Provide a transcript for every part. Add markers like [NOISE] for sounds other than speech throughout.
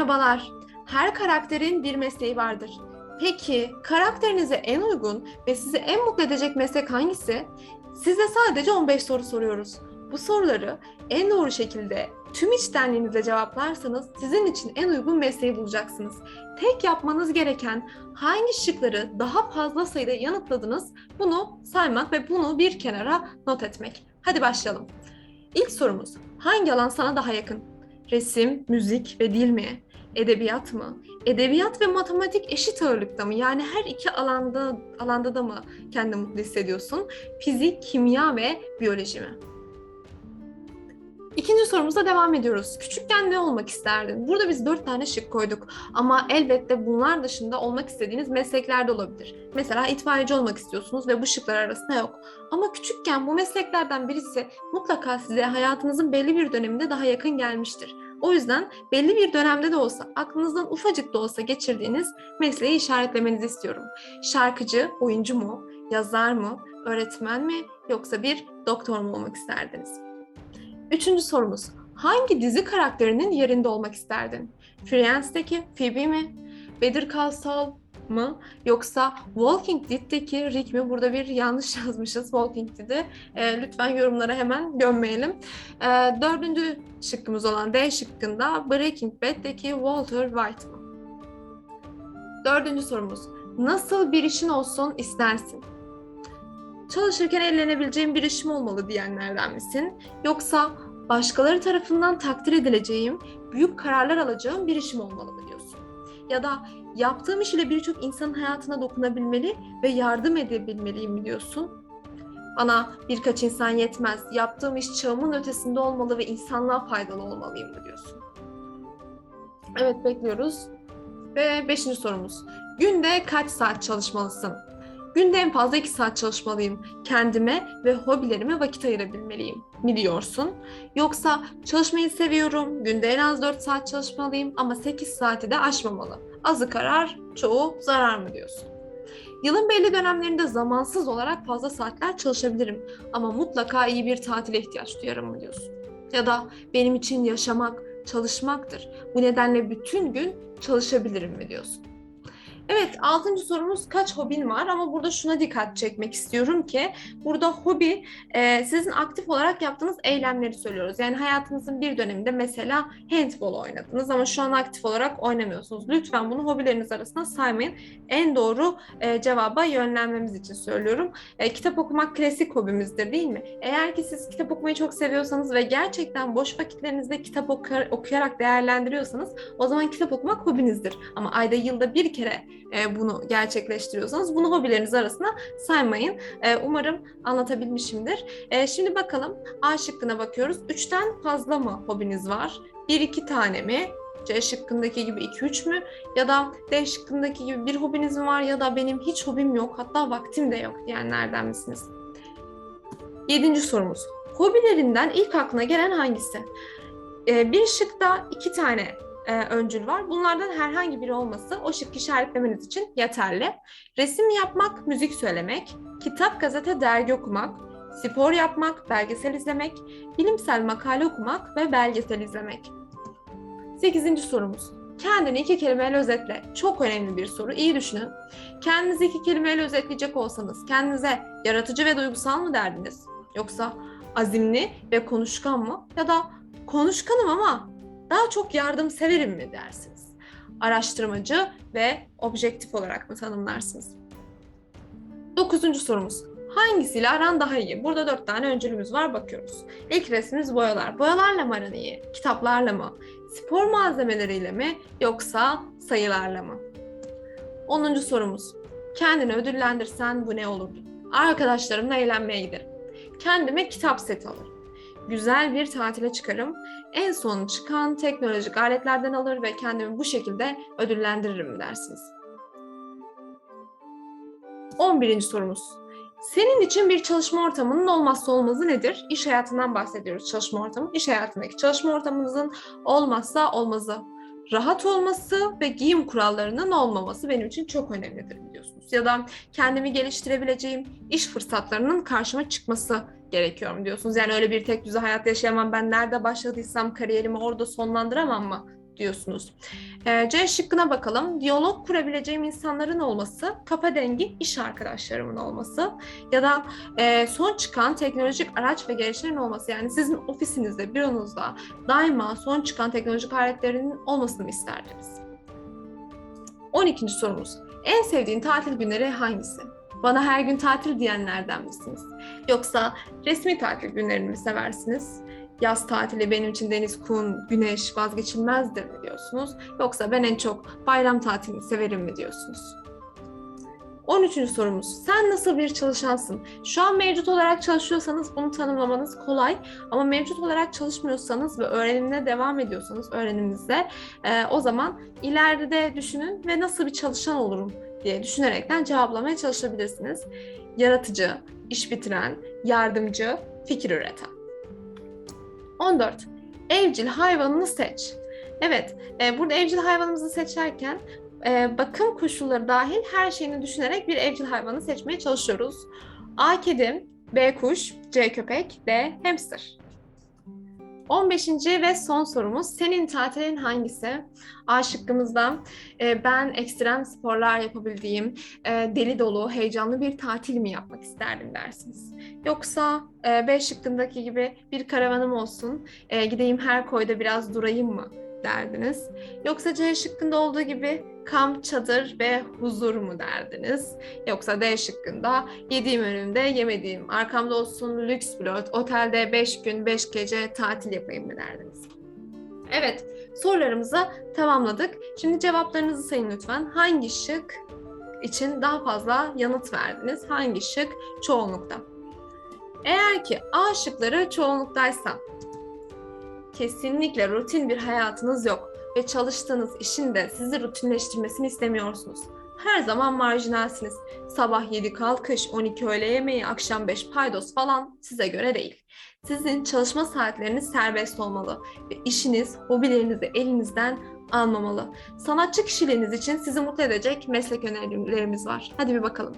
Merhabalar. Her karakterin bir mesleği vardır. Peki karakterinize en uygun ve sizi en mutlu edecek meslek hangisi? Size sadece 15 soru soruyoruz. Bu soruları en doğru şekilde tüm içtenliğinizle cevaplarsanız sizin için en uygun mesleği bulacaksınız. Tek yapmanız gereken hangi şıkları daha fazla sayıda yanıtladınız bunu saymak ve bunu bir kenara not etmek. Hadi başlayalım. İlk sorumuz hangi alan sana daha yakın? Resim, müzik ve dil mi? Edebiyat mı? Edebiyat ve matematik eşit ağırlıkta mı? Yani her iki alanda alanda da mı kendini mutlu hissediyorsun? Fizik, kimya ve biyoloji mi? İkinci sorumuza devam ediyoruz. Küçükken ne olmak isterdin? Burada biz dört tane şık koyduk. Ama elbette bunlar dışında olmak istediğiniz meslekler de olabilir. Mesela itfaiyeci olmak istiyorsunuz ve bu şıklar arasında yok. Ama küçükken bu mesleklerden birisi mutlaka size hayatınızın belli bir döneminde daha yakın gelmiştir. O yüzden belli bir dönemde de olsa, aklınızdan ufacık da olsa geçirdiğiniz mesleği işaretlemenizi istiyorum. Şarkıcı, oyuncu mu, yazar mı, öğretmen mi yoksa bir doktor mu olmak isterdiniz? Üçüncü sorumuz. Hangi dizi karakterinin yerinde olmak isterdin? Friends'teki Phoebe mi? Better Call Saul mı? Yoksa Walking Dead'teki Rick mi? Burada bir yanlış [LAUGHS] yazmışız Walking Dead'i. E, lütfen yorumlara hemen gömmeyelim. E, dördüncü şıkkımız olan D şıkkında Breaking Bad'deki Walter White mı? Dördüncü sorumuz. Nasıl bir işin olsun istersin? Çalışırken eğlenebileceğim bir işim olmalı diyenlerden misin? Yoksa başkaları tarafından takdir edileceğim, büyük kararlar alacağım bir işim olmalı mı diyorsun? Ya da yaptığım iş ile birçok insanın hayatına dokunabilmeli ve yardım edebilmeliyim mi diyorsun? Bana birkaç insan yetmez, yaptığım iş çağımın ötesinde olmalı ve insanlığa faydalı olmalıyım mı diyorsun? Evet bekliyoruz. Ve beşinci sorumuz. Günde kaç saat çalışmalısın? Günde en fazla 2 saat çalışmalıyım. Kendime ve hobilerime vakit ayırabilmeliyim mi diyorsun? Yoksa çalışmayı seviyorum, günde en az 4 saat çalışmalıyım ama 8 saati de aşmamalı. Azı karar, çoğu zarar mı diyorsun? Yılın belli dönemlerinde zamansız olarak fazla saatler çalışabilirim ama mutlaka iyi bir tatile ihtiyaç duyarım mı diyorsun? Ya da benim için yaşamak, çalışmaktır. Bu nedenle bütün gün çalışabilirim mi diyorsun? Evet, altıncı sorumuz kaç hobin var ama burada şuna dikkat çekmek istiyorum ki burada hobi e, sizin aktif olarak yaptığınız eylemleri söylüyoruz. Yani hayatınızın bir döneminde mesela handball oynadınız ama şu an aktif olarak oynamıyorsunuz. Lütfen bunu hobileriniz arasında saymayın. En doğru e, cevaba yönlenmemiz için söylüyorum. E, kitap okumak klasik hobimizdir değil mi? Eğer ki siz kitap okumayı çok seviyorsanız ve gerçekten boş vakitlerinizde kitap okuyarak değerlendiriyorsanız o zaman kitap okumak hobinizdir. Ama ayda yılda bir kere e, bunu gerçekleştiriyorsanız bunu hobileriniz arasına saymayın. E, umarım anlatabilmişimdir. E, şimdi bakalım A şıkkına bakıyoruz. Üçten fazla mı hobiniz var? Bir iki tane mi? C şıkkındaki gibi 2-3 mü? Ya da D şıkkındaki gibi bir hobiniz mi var ya da benim hiç hobim yok hatta vaktim de yok diyenlerden misiniz? Yedinci sorumuz. Hobilerinden ilk aklına gelen hangisi? Ee, bir şıkta iki tane e, öncül var. Bunlardan herhangi biri olması o şıkkı işaretlemeniz için yeterli. Resim yapmak, müzik söylemek, kitap, gazete, dergi okumak, spor yapmak, belgesel izlemek, bilimsel makale okumak ve belgesel izlemek. Sekizinci sorumuz. Kendini iki kelimeyle özetle. Çok önemli bir soru. İyi düşünün. Kendinizi iki kelimeyle özetleyecek olsanız kendinize yaratıcı ve duygusal mı derdiniz? Yoksa azimli ve konuşkan mı? Ya da konuşkanım ama daha çok yardımseverim mi dersiniz? Araştırmacı ve objektif olarak mı tanımlarsınız? Dokuzuncu sorumuz. Hangisiyle aran daha iyi? Burada dört tane öncülümüz var bakıyoruz. İlk resmimiz boyalar. Boyalarla mı aran iyi? Kitaplarla mı? Spor malzemeleriyle mi? Yoksa sayılarla mı? Onuncu sorumuz. Kendini ödüllendirsen bu ne olurdu? Arkadaşlarımla eğlenmeye giderim. Kendime kitap seti alırım. Güzel bir tatile çıkarım. En son çıkan teknolojik aletlerden alır ve kendimi bu şekilde ödüllendiririm dersiniz. 11. sorumuz. Senin için bir çalışma ortamının olmazsa olmazı nedir? İş hayatından bahsediyoruz çalışma ortamı. İş hayatındaki çalışma ortamınızın olmazsa olmazı. Rahat olması ve giyim kurallarının olmaması benim için çok önemlidir biliyorsunuz. Ya da kendimi geliştirebileceğim iş fırsatlarının karşıma çıkması gerekiyor mu diyorsunuz. Yani öyle bir tek düze hayat yaşayamam ben nerede başladıysam kariyerimi orada sonlandıramam mı diyorsunuz. Ee, C şıkkına bakalım. Diyalog kurabileceğim insanların olması, kafa dengi iş arkadaşlarımın olması ya da e, son çıkan teknolojik araç ve gelişlerin olması. Yani sizin ofisinizde, büronuzda daima son çıkan teknolojik aletlerinin olmasını isterdiniz? 12. sorumuz. En sevdiğin tatil günleri hangisi? Bana her gün tatil diyenlerden misiniz? Yoksa resmi tatil günlerini mi seversiniz? Yaz tatili benim için deniz, kum, güneş vazgeçilmezdir mi diyorsunuz? Yoksa ben en çok bayram tatilini severim mi diyorsunuz? 13. sorumuz. Sen nasıl bir çalışansın? Şu an mevcut olarak çalışıyorsanız bunu tanımlamanız kolay. Ama mevcut olarak çalışmıyorsanız ve öğrenimine devam ediyorsanız öğreniminizde e, o zaman ileride de düşünün ve nasıl bir çalışan olurum diye düşünerekten cevaplamaya çalışabilirsiniz. Yaratıcı, iş bitiren, yardımcı, fikir üreten. 14. Evcil hayvanını seç. Evet, e, burada evcil hayvanımızı seçerken e, bakım koşulları dahil her şeyini düşünerek bir evcil hayvanı seçmeye çalışıyoruz. A. Kedi, B. Kuş, C. Köpek, D. Hamster. 15. ve son sorumuz. Senin tatilin hangisi? A şıkkımızda e, ben ekstrem sporlar yapabildiğim, e, deli dolu, heyecanlı bir tatil mi yapmak isterdim dersiniz. Yoksa e, B şıkkındaki gibi bir karavanım olsun, e, gideyim her koyda biraz durayım mı derdiniz. Yoksa C şıkkında olduğu gibi kamp, çadır ve huzur mu derdiniz? Yoksa D şıkkında yediğim önümde yemediğim, arkamda olsun lüks bir otelde 5 gün 5 gece tatil yapayım mı derdiniz? Evet, sorularımızı tamamladık. Şimdi cevaplarınızı sayın lütfen. Hangi şık için daha fazla yanıt verdiniz? Hangi şık çoğunlukta? Eğer ki A şıkları çoğunluktaysa kesinlikle rutin bir hayatınız yok ve çalıştığınız işin de sizi rutinleştirmesini istemiyorsunuz. Her zaman marjinalsiniz. Sabah 7 kalkış, 12 öğle yemeği, akşam 5 paydos falan size göre değil. Sizin çalışma saatleriniz serbest olmalı ve işiniz, hobilerinizi elinizden almamalı. Sanatçı kişiliğiniz için sizi mutlu edecek meslek önerilerimiz var. Hadi bir bakalım.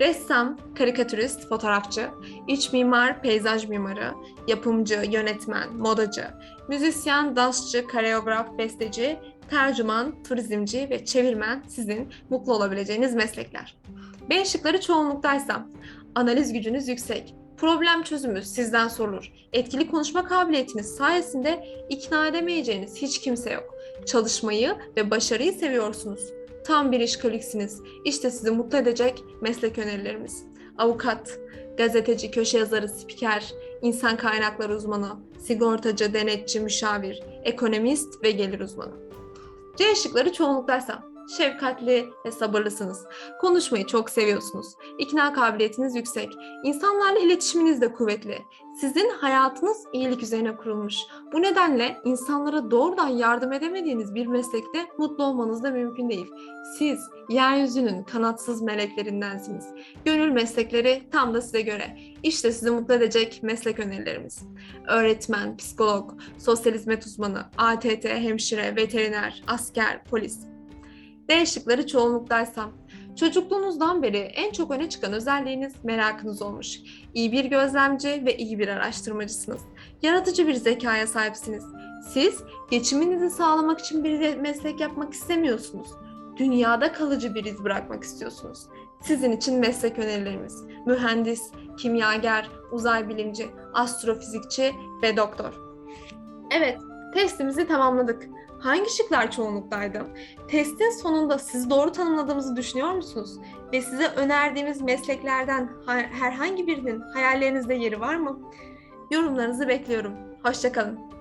Ressam, karikatürist, fotoğrafçı, iç mimar, peyzaj mimarı, yapımcı, yönetmen, modacı, müzisyen, dansçı, koreograf, besteci, tercüman, turizmci ve çevirmen sizin mutlu olabileceğiniz meslekler. B şıkları çoğunluktaysa analiz gücünüz yüksek, problem çözümü sizden sorulur. Etkili konuşma kabiliyetiniz sayesinde ikna edemeyeceğiniz hiç kimse yok. Çalışmayı ve başarıyı seviyorsunuz. Tam bir işkoliksiniz. İşte sizi mutlu edecek meslek önerilerimiz. Avukat, gazeteci, köşe yazarı, spiker, insan kaynakları uzmanı, sigortacı, denetçi, müşavir, ekonomist ve gelir uzmanı. C şıkları çoğunluktaysa şefkatli ve sabırlısınız. Konuşmayı çok seviyorsunuz. İkna kabiliyetiniz yüksek. İnsanlarla iletişiminiz de kuvvetli. Sizin hayatınız iyilik üzerine kurulmuş. Bu nedenle insanlara doğrudan yardım edemediğiniz bir meslekte mutlu olmanız da mümkün değil. Siz yeryüzünün kanatsız meleklerindensiniz. Gönül meslekleri tam da size göre. İşte sizi mutlu edecek meslek önerilerimiz. Öğretmen, psikolog, sosyal hizmet uzmanı, ATT, hemşire, veteriner, asker, polis. D şıkları çoğunluktaysa. Çocukluğunuzdan beri en çok öne çıkan özelliğiniz merakınız olmuş. İyi bir gözlemci ve iyi bir araştırmacısınız. Yaratıcı bir zekaya sahipsiniz. Siz geçiminizi sağlamak için bir meslek yapmak istemiyorsunuz. Dünyada kalıcı bir iz bırakmak istiyorsunuz. Sizin için meslek önerilerimiz mühendis, kimyager, uzay bilimci, astrofizikçi ve doktor. Evet, testimizi tamamladık. Hangi şıklar çoğunluktaydı? Testin sonunda sizi doğru tanımladığımızı düşünüyor musunuz? Ve size önerdiğimiz mesleklerden herhangi birinin hayallerinizde yeri var mı? Yorumlarınızı bekliyorum. Hoşçakalın.